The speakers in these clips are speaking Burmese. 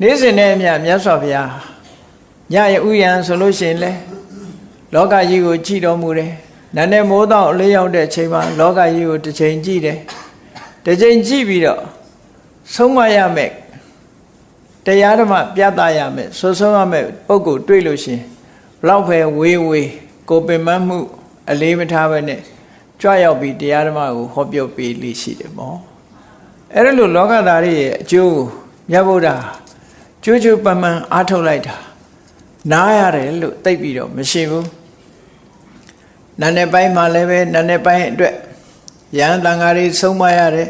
နေ့စဉ်နဲ့အမျှမြတ်စွာဘုရားညရဥယံဆိုလို့ရှိရင်လေလောကကြီးကိုကြည်တော်မူတယ်နာနဲ့မိုးတော့အလေးရောက်တဲ့အချိန်မှာလောကကြီးကိုတစ်ချိန်ကြည့်တယ်တစ်ချိန်ကြည့်ပြီးတော့ဆုံးမရမယ်တရားဓမ္မပြသရမယ်ဆွဆုံးရမယ်ပုံကိုတွေ့လို့ရှိရင်ဘလောက်ပဲဝေးဝေးကိုပင်မမှု အလေးမထားပဲနဲ့ကြွရောက်ပြီးတရားဓမ္မကိုဟောပြောပေးလိရှိတယ်ပေါ့အဲ့ဒါလို့လောကသားတွေရဲ့အကျိုးကိုမြတ်ဗုဒ္ဓ ကျွတ်ကျွတ်ပမှန်အားထုတ်လိုက်တာနားရတယ်လို့သိပြီးတော့မရှိဘူးနာနဲ့ပိုင်းမှာလည်းပဲနာနဲ့ပိုင်းအတွက်ရဟန်းတန်ဃာတွေဆုံးမရတယ်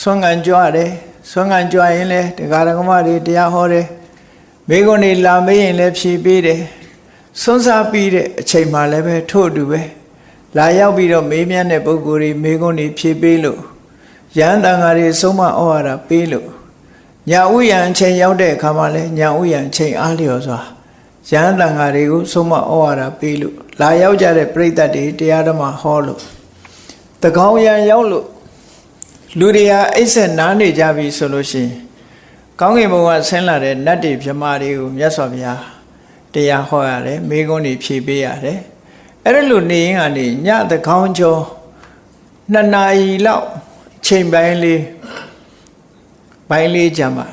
ဆွမ်းခံကြွရတယ်ဆွမ်းခံကြွရင်လည်းတရားဓမ္မတွေတရားဟောတယ်မိဂုဏ်တွေလာမေးရင်လည်းဖြေပေးတယ်ဆွမ်းစားပြီးတဲ့အချိန်မှလည်းပဲထို့အတူပဲလာရောက်ပြီးတော့မေးမြန်းတဲ့ပုဂ္ဂိုလ်တွေမိဂုဏ်တွေဖြေပေးလို့ရဟန်းတန်ဃာတွေဆုံးမဩဝါဒပေးလို့ ညာဥယံအချိန်ရောက်တဲ့အခါမှာလဲညာဥယံအချိန်အားလျော်စွာရဟန်းတန်ဃာတွေကိုဆုံးမဩဝါဒပေးလို့လာရောက်ကြတဲ့ပြိတ္တတွေတရားဓမ္မဟောလို့တကောင်းရန်ရောက်လို့လူတွေဟာအိတ်ဆက်နားနေကြပြီဆိုလို့ရှိရင်ကောင်းကင်ဘုံကဆင်းလာတဲ့နတ်တွေမြမာတွေကိုမြတ်စွာဘုရားတရားဟောရတယ်မိကုံးတွေဖြေပေးရတယ်အဲ့ဒါလို့နေရင်ကနေညတကောင်းကျော်နှစ်နာရီလောက်ချိန်ပိုင်းလေး ပိုင်းလေးကြာမှာ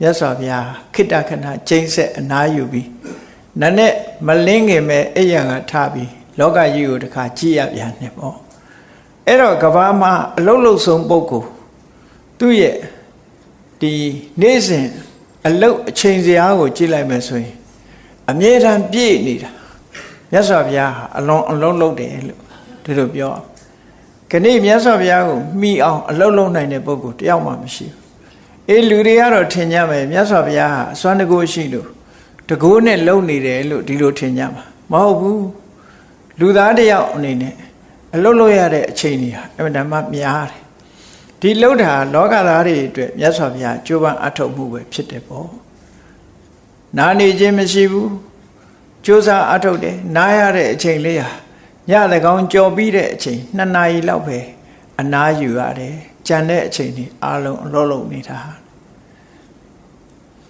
မြတ်စွာဘုရားခိတ္တခဏကျိမ့်ဆက်အနားယူပြီးနနဲ့မလင်းခင်မဲ့အိယာကထပြီးလောကကြီးကိုတခါကြည့်ရပြန်တယ်ပေါ့အဲ့တော့ကဘာမှာအလုတ်လုတ်ဆုံးပုဂ္ဂိုလ်သူ့ရဲ့ဒီနေ့စဉ်အလုတ်အချိန်စရာကိုကြည့်လိုက်မယ်ဆိုရင်အမြဲတမ်းပြည့်နေတာမြတ်စွာဘုရားဟာအလုံးအလုံးလုံးတယ်လို့ဒီလိုပြောခဏမြတ်စွာဘုရားကိုမှီအောင်အလုံးလုံးနိုင်တဲ့ပုဂ္ဂိုလ်တယောက်မှမရှိဘူး အေးလူတွေကတော့ထင်ကြမယ်မြတ်စွာဘုရားဟာအစွမ်းတကူရှိလို့တကူနဲ့လုံနေတယ်လို့ဒီလိုထင်ကြမှာမဟုတ်ဘူးလူသားတယောက်အနေနဲ့အလုတ်လို့ရတဲ့အချိန်ကြီးဟာအမှန်တမ်းများတယ်ဒီလှုပ်တာလောကသားတွေအတွက်မြတ်စွာဘုရားကြိုးပမ်းအထောက်မှုပဲဖြစ်တယ်ပေါ့နာနေခြင်းမရှိဘူးကြိုးစားအထောက်တယ်နားရတဲ့အချိန်လေးဟာညတကောင်ကြော်ပြီးတဲ့အချိန်နှစ်နာရီလောက်ပဲ အနားယူရတယ်ကြံတဲ့အချိန်ကြီးအားလုံးအလုံးလုံးနေတာ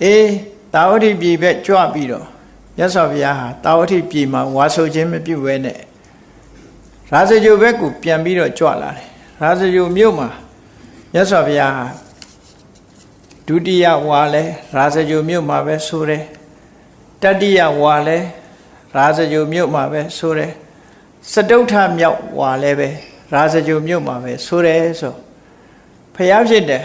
အေးတာဝတိပြည်ဘက်ကြွပြီးတော့မြတ်စွာဘုရားဟာတာဝတိပြည်မှာဝါဆိုခြင်းမပြုဘဲနဲ့ရာဇဂိုဘက်ကိုပြန်ပြီးတော့ကြွလာတယ်ရာဇဂိုမြို့မှာမြတ်စွာဘုရားဒုတိယဝါလဲရာဇဂိုမြို့မှာပဲဆိုတယ်တတိယဝါလဲရာဇဂိုမြို့မှာပဲဆိုတယ်စတုထမြောက်ဝါလဲပဲ ရာဇဂိုမြို့မှာပဲဆိုတယ်ဆိုဖျားဖြစ်တယ်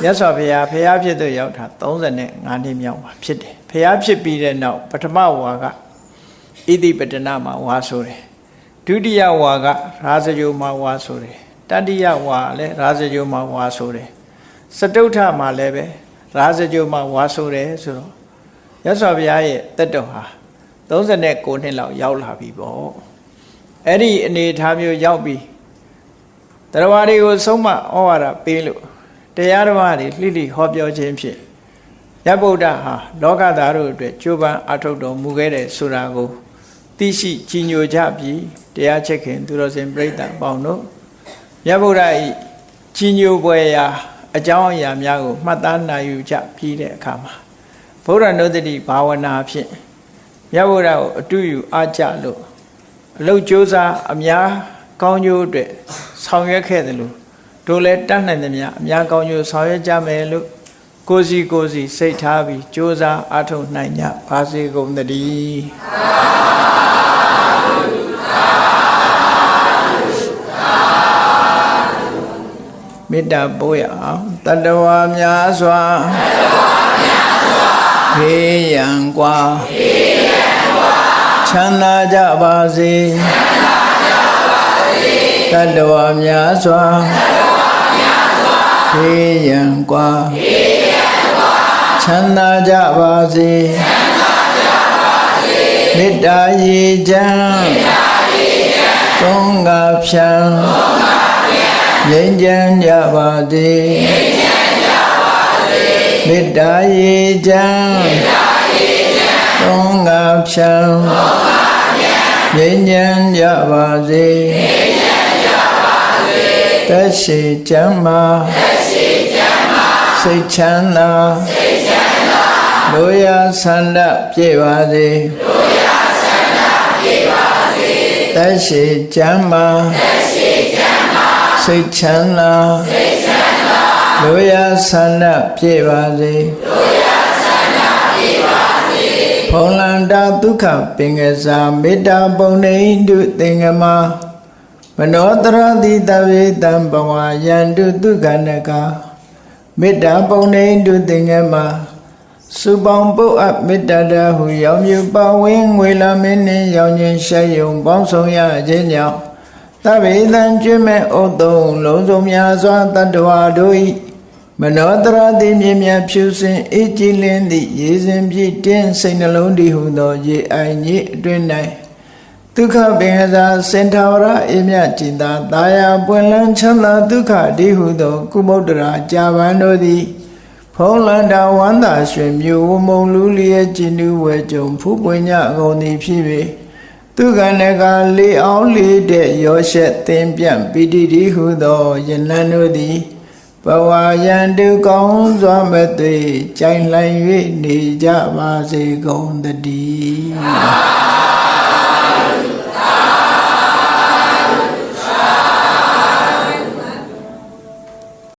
မြတ်စွာဘုရားဖျားဖြစ်သူရောက်တာ35နှစ်မြောက်မှာဖြစ်တယ်ဖျားဖြစ်ပြီးတဲ့နောက်ပထမဝါကဣတိပတနာမှာဝါဆိုတယ်ဒုတိယဝါကရာဇဂိုမှာဝါဆိုတယ်တတိယဝါလည်းရာဇဂိုမှာဝါဆိုတယ်စတုထမှာလည်းပဲရာဇဂိုမှာဝါဆိုတယ်ဆိုတော့ရသော်ဘုရားရဲ့တက်တော်ဟာ39နှစ်လောက်ရောက်လာပြီပေါ့ အဲ့ဒီအနေထားမျိုးရောက်ပြီးတရားဝါတွေကိုဆုံးမဩဝါဒပေးလို့တရားဓမ္မတွေလှိလိဟောပြောခြင်းဖြင့်ရဗုဒ္ဓဟာလောကသားတို့အတွက်ကြိုးပမ်းအထောက်တော်မူခဲ့တဲ့ဆိုတာကိုသိရှိကြီးညိုကြပြီးတရားချက်ခင်သူတော်စင်ပြိဿပေါင်းတို့မြတ်ဗုဒ္ဓဤကြီးညိုပွဲရာအကြောင်းအရာများကိုမှတ်သားနိုင်ယူကြပြီးတဲ့အခါမှာဗုဒ္ဓနုဒတိဘာဝနာဖြင့်မြတ်ဗုဒ္ဓကိုအတူယူအားကြလို့ အလုတ်ကြိုးစားအများကောင်းကျိုးအတွက်ဆောင်ရွက်ခဲ့တယ်လို့တို့လည်းတတ်နိုင်သမျှအများကောင်းကျိုးဆောင်ရွက်ကြမယ်လို့ကိုစီကိုစီစိတ်ထားပြီးကြိုးစားအားထုတ်နိုင်ကြပါစေကုန်သတည်းမေတ္တာပို့ရအောင်တတဝါများစွာခေယံကွာ ချမ်းသာကြပါစေတတဝါများစွာခေယံကွာချမ်းသာကြပါစေမေတ္တာရေချမ်းသုံးငါဖြံငြိမ်းချမ်းကြပါစေမေတ္တာရေချမ်းသုံး ငါဖြံငြိမ်းချမ်းကြပါစေသက်ရှိချမ်းမာစိတ်ချမ်းသာလိုရာဆန္ဒပြည့်ပါစေလိုရာဆန္ဒပြည့်ပါစေတရှိချမ်းမာတရှိချမ်းမာစိတ်ချမ်းသာစိတ်ချမ်းသာလိုရာဆန္ဒပြည့်ပါစေလိုရာဆန္ဒပြည့်ပါစေ ဖုံလန္တာဒုက္ခပင်ကစားမေတ္တာပုံနေတုသင်္ကမမနောတရတိတဝေတံဘဝယန္တုဒုက္ခနကမေတ္တာပုံနေတုသင်္ကမစုပေါင်းပုတ်အပ်မေတ္တာတဟုရောင်မြပဝင်းငွေလာမင်းနှင့်ရောင်ခြင်းရှက်ယုံပေါင်းဆောင်ရခြင်းကြောင့်သဗ္ဗေသံကျွမ်းမဲ့ဩတုံလုံးစုံများစွာတတ္တဝါတို့၏ မနောတရတိမြင်မြဖြူစင်အေးကြည်လင်းသည့်ရေစဉ်ပြည့်တင်းစိတ်နှလုံးတည်ဟုသောရေအိုင်ကြီးအတွင်၌ဒုက္ခပင်ကစားစင်ထာဝရအေမြจิตာတာယာပွင့်လန်းချမ်းသာဒုက္ခတည်ဟုသော ကုမုဒ္ဒရာကြာပန်တို့သည်ဖုံးလန္တာဝန္တာရွှင်မြို့ဝမုံလူလျက်ကျင်တူဝဲကြုံဖူးပွင့်ညအကုန်သည်ဖြစ်၍သူကနကလေအောင်လေးတဲ့ရောရှက်သင်ပြန့်ပိတိတိဟုသောယနန်တို့သည် ဘဝယံတုကောင်းစွာမသွေကြိုင်လိုက်၍နေကြပါစေကုန်တည်း